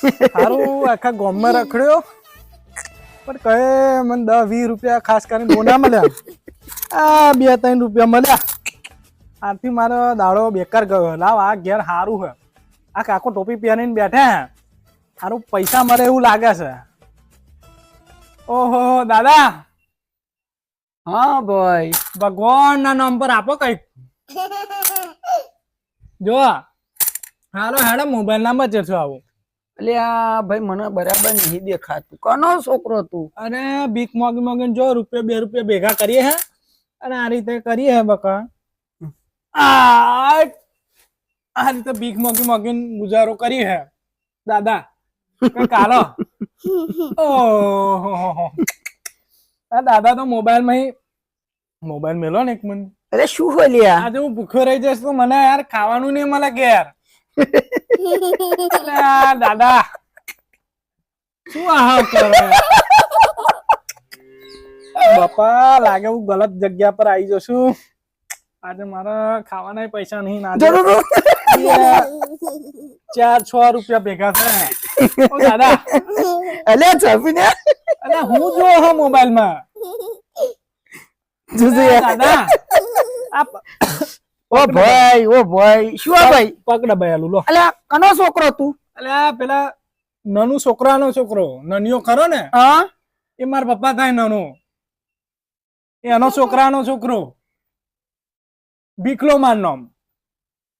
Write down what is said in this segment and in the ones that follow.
સારું આખા ગામમાં રખડ્યો. પણ કહે મને દસ વીસ રૂપિયા ખાસ કરીને બોના મળ્યા. આ બે ત્રણ રૂપિયા મળ્યા. આથી મારો દાડો બેકાર ગયો. લાવ આ ઘેર સારું હે. આ કાકો ટોપી પહેરીને બેઠા હે. સારું પૈસા મળે એવું લાગે છે. ઓહો દાદા. હા ભાઈ. ભગવાન ના નામ પર આપો કંઈક. જો હાલો હેડો મોબાઈલ ના બચે છો આવું. એટલે આ ભાઈ મને બરાબર નહીં દેખાતું. કોનો છોકરો તું? અને ભીખ મોગી મોગીને જો રૂપિયા બે રૂપિયા ભેગા કરીએ હે અને આ રીતે કરીએ હે બકા. આ રીતે ભીખ મોગી મોગીને ગુજારો કરીએ હે. દાદા કાલો ઓહો આ દાદા તો મોબાઈલમાં મોબાઈલ મેલો ને એક મને અરે શું બોલ્યા? આજે હું ભૂખ્યો રહી જઈશ તો મને યાર ખાવાનું નહીં મળે કે આ દાદા શું કરો બાપા લાગે હું ગલત જગ્યા પર આવી જશું આજે મારા ખાવાના પૈસા નહીં ના જો, જો, જો. ચાર છ રૂપિયા ભેગા થયા દાદા અલ્યા ચાપીને અલે હું જો હા મોબાઈલમાં. દાદા આ પ- ઓ ભાઈ ઓ ભાઈ શું આ ભાઈ? પગ દબાયેલું લો અલ્યા કનો છોકરો તું? અલે આ પેલા નાનું છોકરાનો છોકરો. નનિયો ખરો ને? હા? એ મારા પપ્પા થાય નાનો. એનો છોકરાનો છોકરો. ભીખલો માર નામ.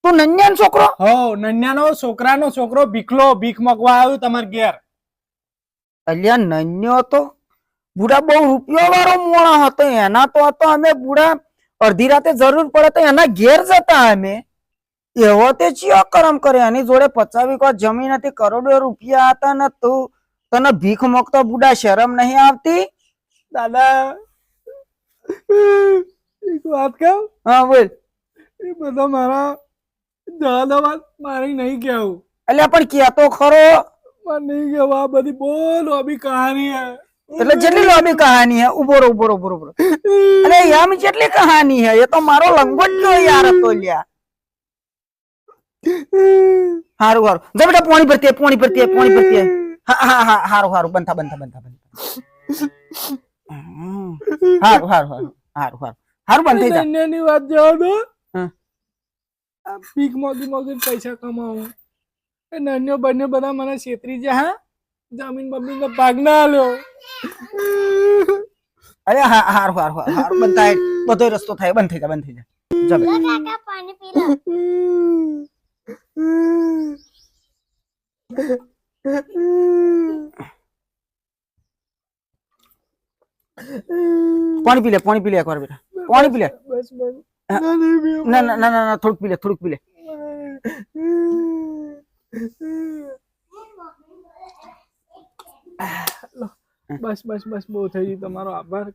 તું નન્યાનો છોકરો? હો નન્યાનો છોકરાનો છોકરો ભીખલો ભીખ મગવા આવ્યું તમાર ઘેર. અલ્યા નન્યો તો બુડા બહુ રૂપિયો વાળો મોણા હતો. એના તો હતો અમે બુડા અડધી રાતે જરૂર પડે તો એના ઘેર જતા અમે. એવો તે ચિયો કરમ કરે. એની જોડે પચાવી કો જમીન હતી કરોડો રૂપિયા હતા ને તું. તને ભીખ મોકતો બુડા શરમ નહીં આવતી? દાદા એક વાત કહું? હા બોલ. એ બધા મારા દાદા વાત મારી નહીં કહેવું એટલે પણ ક્યાં તો ખરો. નહીં કહેવા આ બધી બહુ લોબી કહાની હે. એટલે જેટલી લાંબી કહાની હે ઊભો રહો ઊભો રહો ઊભો રહો, અરે યામ જેટલી કહાની હે એ તો મારો લંગોટ યાર હતો લ્યા. હારું હારું. જો બેટા પાણી ભરતી પાણી ભરતી પાણી ભરતી હા હા હા હારું હારું. બંધા બંધા બંધા બંધા હારું હારું હારું. હારું હારું. હારું બંધ થઈ જા. નાની વાત જવા દો. ભીખ મોગી મોગી પૈસા કમાવું. એ નન્યો બંને બધા મને છેતરી જા હા? જમીન બામીન નો ભાગ ના આલ્યો. અરે હા હાર હાર હાર હારું. બંધ થાય. બધો રસ્તો થાય. બંધ થઈ જાય બંધ થઈ જાય જા બેટા. કાકા પાણી પી લો. પાણી પી લે પાણી પી લે એકવાર બેટા. પાણી પી લે. બસ બસ. ના ના ના, થોડુંક પી લે થોડુંક પી લે. બસ બસ બસ બહુ થઈ ગયું. તમારો આભાર.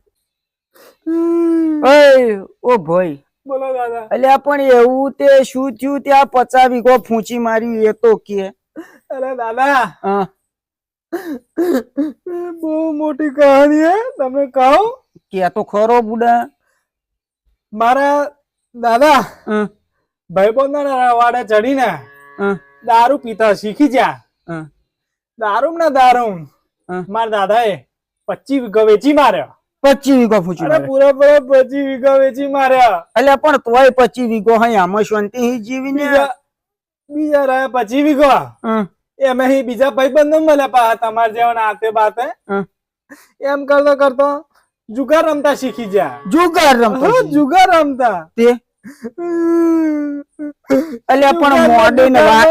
ઓય ઓ ભાઈ. બોલો દાદા. અલ્યા પણ એવું તે શું થયું? ત્યાં પચાસ વીઘો ફૂંચી મારી એ તો કે. અરે દાદા. હા, બહુ મોટી કહાની હે તમે કહો. કે તો ખરો બુડા. મારા દાદા ભાઈબંધ ના વાડે ચડીને દારૂ પીતા શીખી ગયા. દારૂમ દારૂ ના દારૂ હમ. મારા દાદાએ પચી વીઘો વેચી માર્યા. પચી વીઘો ફૂચી અરે પૂરા પૂરા પચી વીઘો વેચી માર્યા. એટલે પણ તોય પચી વીઘો હઈ આમાં શાંતિ જીવીને? બીજા બીજા રહ્યા પચીસ વીઘો. એમે અહીં બીજા ભાઈબંધો મળ્યા પા તમાર જેવા આતે બાતે. એમ કરતો કરતો જુગાર રમતા શીખી ગયા. જુગાર રમતા જુગાર રમતા. તે? અલ્યા પણ મોડે ને વાત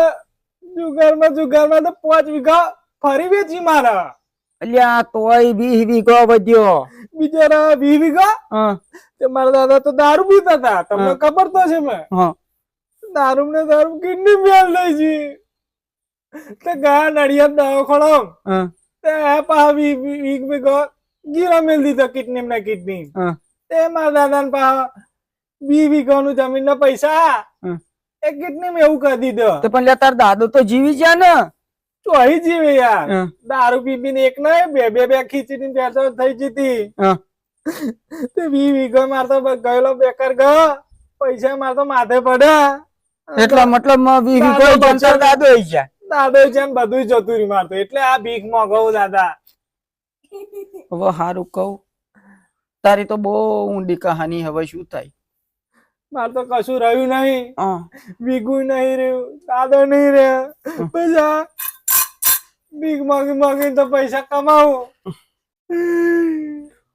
જુગારમાં જુગારમાં તો પાંચ વીઘા ફરી વેચી મારા અલ્યા તોય વીસ વીઘો વધ્યો. બિચારા વી વીઘા? હા, તે મારા દાદા તો દારૂ પીતા હતા. તમને ખબર તો છે મેં હા. દારૂ ને દારૂ કિડની મેલ લઈ છે. તે ગયા નડિયાદ દવાખાનો હા, તે પા વી વી- વીક વીઘો ગીરા મેલ દીધો કિડની ને કિડની. હા. તે મારા દાદા ને પા વી વીઘો નું જમીન ના પૈસા હા. એ કિડની મેં એવું કરી દીધો. તો પણ તાર દાદો તો જીવી ગયા ને. ચોહી જીવે યાર. દારૂ પી પીને એક ના બે બે બે ખીચડી પેટો થઈ જતી તે વી વીઘો મારતો ગયેલો બેકાર ગયો. પૈસા મારતો માથે પડ્યા. એટલા મતલબ વીઘો દાદો જંતર બચાવ- દાદો હઈ ગયા. દાદો છે બધું જતું રહ્યું મારતો એટલે આ ભીખ મોગવું દાદા. હવે હારું કહું. તારી તો બહુ ઊંડી કહાની હવે શું થાય? મારે તો કશું રહ્યું નહીં. વીગું નહીં રહ્યું દાદો નહીં રહ્યો. પૈસા ભીખ માગી માગી તો પૈસા કમાવું.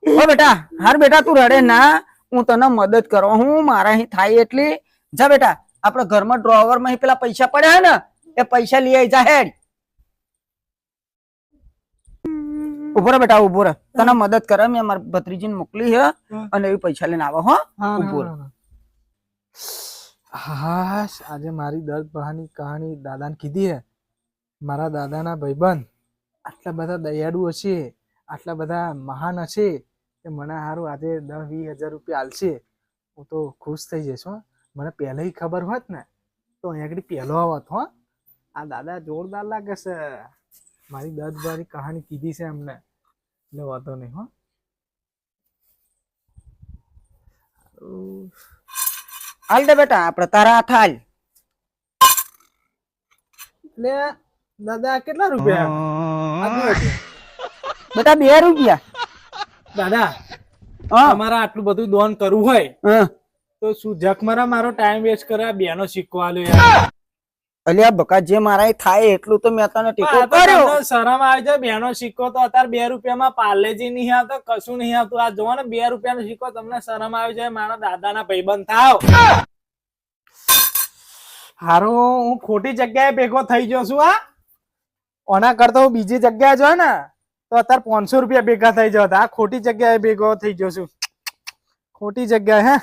ઓ બેટા હાર બેટા તું રડે ના. હું તને મદદ કરો. હું મારા અહીં થાય એટલી. જા બેટા આપડે ઘરમાં ડ્રોવરમાં પેલા પૈસા પડ્યા ને એ પૈસા લઈ આવી જા હેડ. ઊભો રહે બેટા ઊભો રહે તને મદદ કરે મેં મારી ભત્રીજીને મોકલી હે અને એ પૈસા લઈને આવો હો. ઊભો રહે. હા આજે મારી દર્દ બહાની કહાની દાદાને કીધી હે. મારા દાદાના ભાઈબંધ આટલા બધા દયાળુ હશે આટલા બધા મહાન હશે કે મને સારું આજે દસ વીસ હજાર રૂપિયા આલશે. હું તો ખુશ થઈ જઈશ હો. મને પહેલાંય ખબર હોત ને તો અહીંયા આગળ પહેલો આવત હો. આ દાદા જોરદાર લાગે છે. મારી દસ બારી કહાની કીધી છે એમને. એટલે વાંધો નહીં હો. હાલ દે બેટા આપણે તારા હાથ હાલ એટલે દાદા કેટલા રૂપિયા? બધા બે રૂપિયા? દાદા તમારે આટલું બધું દોન કરવું હોય તો શું જખમરા મારો ટાઈમ વેસ્ટ કરે આ બેનો સિક્કો આલ્યો અલ્યા બકા જે મારા થાય એટલું તો મેં તને ટીકો કર્યો. શરમ આવી જાય બેનો સિક્કો તો અત્યારે બે રૂપિયામાં પાર્લેજી નહીં આવતો કશું નહીં આવતું. આ જોવો ને બે રૂપિયાનો સિક્કો તમને શરમ આવી જાય મારા દાદાના ભાઈબંધ થાવ હારો હું ખોટી જગ્યાએ ભેગો થઈ ગયો છું આ ઓના કરતા હું બીજી જગ્યાએ જો ને, તો અત્યારે પાંચસો રૂપિયા ભેગા થઈ જતા આ ખોટી જગ્યાએ ભેગો થઈ ગયો છું. ખોટી જગ્યાએ, હે?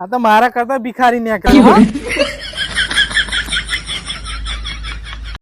આ તો મારા કરતા ભિખારી ન્યા હો.